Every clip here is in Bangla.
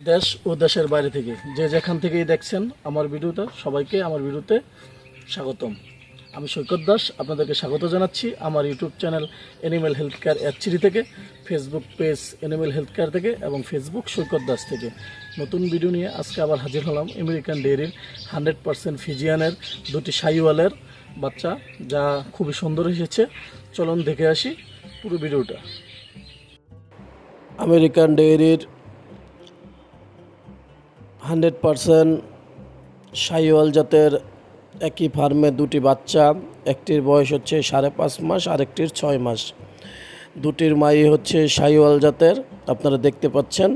দেশ ও দেশের বাইরে থেকে। যে যেখান থেকেই দেখছেন আমার ভিডিওটা, সবাইকে আমার ভিডিওতে স্বাগতম। আমি সৈকত দাস, আপনাদেরকে স্বাগত জানাচ্ছি আমার YouTube channel animal health care অ্যাকচিরি থেকে Facebook page animal health care থেকে এবং ফেসবুক সৈকত দাস থেকে। নতুন ভিডিও নিয়ে আজকে আবার হাজির হলাম আমেরিকান ডেয়ারির হান্ড্রেড পার্সেন্ট ফিজিয়ানের দুটি সাইওয়ালের বাচ্চা, যা খুবই সুন্দর এসেছে। চলুন দেখে আসি পুরো ভিডিওটা। আমেরিকান ডেয়ারির হান্ড্রেড পারসেন্ট সাইওয়াল জাতের একই ফার্মে দুটি বাচ্চা, একটির বয়স হচ্ছে সাড়ে পাঁচ মাস আরেকটির ছয় মাস। দুটির মাই হচ্ছে সাইওয়াল জাতের, আপনারা দেখতে পাচ্ছেন।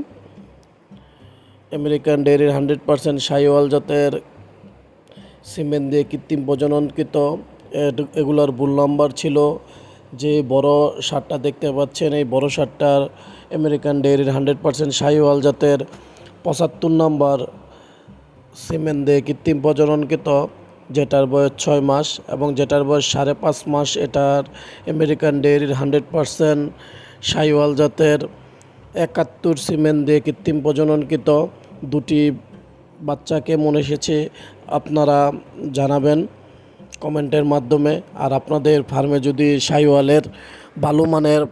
আমেরিকান ডেয়ারির হান্ড্রেড পারসেন্ট সাইওয়াল জাতের সিমেন্ট দিয়ে কৃত্রিম প্রজননকৃত। এগুলোর বুল নাম্বার ছিল যে বড় শার্টটা দেখতে পাচ্ছেন। এই বড় শার্টটার আমেরিকান ডেয়ারির হান্ড্রেড পারসেন্ট সাইওয়াল জাতের পঁচাত্তর নম্বর সিমেন্ট দিয়ে কৃত্রিম প্রজননকৃত, যেটার বয়স ছয় মাস এবং যেটার বয়স সাড়ে পাঁচ মাস, এটার আমেরিকান ডেয়ারির হান্ড্রেড পারসেন্ট সাইওয়াল জাতের একাত্তর সিমেন্ট দিয়ে কৃত্রিম প্রজননকৃত দুটি বাচ্চা কেমন এসেছে, আপনারা জানাবেন কমেন্টের মাধ্যমে। আর আপনাদের ফার্মে যদি সাইওয়ালের ভালো মানের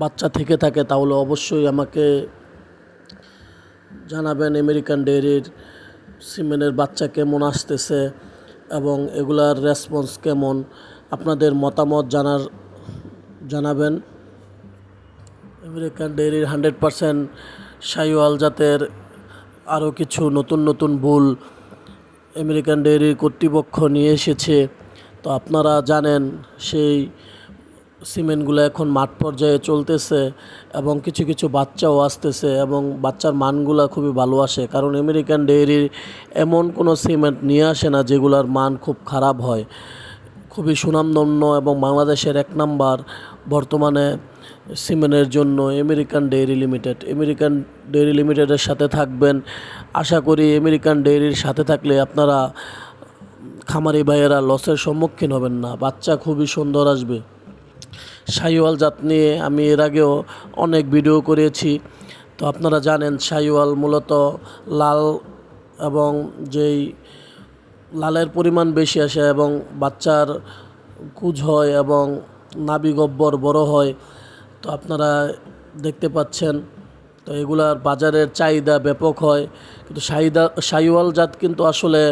বাচ্চা থেকে থাকে, তাহলে অবশ্যই আমাকে জানাবেন আমেরিকান ডেয়ারির সিমেনের বাচ্চা কেমন আসতেছে এবং এগুলার রেসপন্স কেমন? আপনাদের মতামত জানার, জানাবেন। আমেরিকান ডেয়ারির হান্ড্রেড পারসেন্ট সাইওয়াল জাতের আরও কিছু নতুন নতুন ভুল আমেরিকান ডেয়ারির কর্তৃপক্ষ নিয়ে এসেছে। তো আপনারা জানেন সেই সিমেন্টগুলো এখন মাঠ পর্যায়ে চলতেছে এবং কিছু কিছু বাচ্চাও আসতেছে এবং বাচ্চার মানগুলো খুবই ভালো আসে। কারণ আমেরিকান ডেয়ারির এমন কোনো সিমেন্ট নিয়ে আসে না যেগুলোর মান খুব খারাপ হয়। খুবই সুনামধন্য এবং বাংলাদেশের এক নাম্বার বর্তমানে সিমেন্টের জন্য American Dairy Limited. American Dairy লিমিটেডের সাথে থাকবেন। আশা করি আমেরিকান ডেয়ারির সাথে থাকলে আপনারা খামারি ভাইয়েরা লসের সম্মুখীন হবেন না। বাচ্চা খুবই সুন্দর আসবে। সাইওয়াল জাত নিয়ে আমি এর আগেও অনেক ভিডিও করেছি। তো আপনারা জানেন সাইওয়াল মূলত লাল এবং যেই লালের পরিমাণ বেশি আসে এবং বাচ্চার কুজ হয় এবং নাবি গব্বর বড় হয়, তো আপনারা দেখতে পাচ্ছেন। তো এগুলার বাজারের চাহিদা ব্যাপক হয়। কিন্তু সাইদা সাইওয়াল জাত কিন্তু আসলে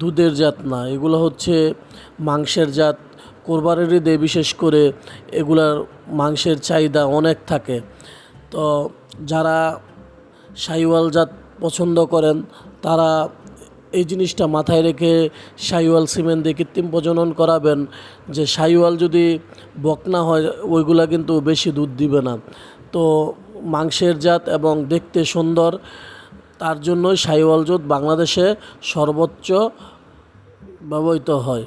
দুধের জাত না, এগুলো হচ্ছে মাংসের জাত। কোরবানির ঈদে বিশেষ করে এগুলার মাংসের চাহিদা অনেক থাকে। তো যারা সাইওয়াল জাত পছন্দ করেন, তারা এই জিনিসটা মাথায় রেখে সাইওয়াল সিমেন্ট দিয়ে কৃত্রিম প্রজনন করাবেন। যে সাইওয়াল যদি বকনা হয়, ওইগুলা কিন্তু বেশি দুধ দিবে না। তো মাংসের জাত এবং দেখতে সুন্দর, তার জন্যই সাইওয়াল জাত বাংলাদেশে সর্বোচ্চ ব্যবহৃত হয়।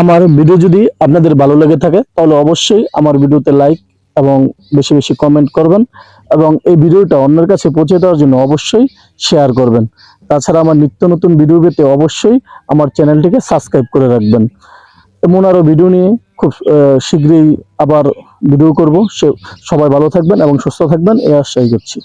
আমার ভিডিও যদি আপনাদের ভালো লেগে থাকে, তাহলে অবশ্যই আমার ভিডিওতে লাইক এবং বেশি বেশি কমেন্ট করবেন এবং এই ভিডিওটা অন্যের কাছে পৌঁছে দেওয়ার জন্য অবশ্যই শেয়ার করবেন। তাছাড়া আমার নিত্য নতুন ভিডিও পেতে অবশ্যই আমার চ্যানেলটিকে সাবস্ক্রাইব করে রাখবেন। এমন আরও ভিডিও নিয়ে খুব শীঘ্রই আবার ভিডিও করব। সে, সবাই ভালো থাকবেন এবং সুস্থ থাকবেন এ আশাই করছি।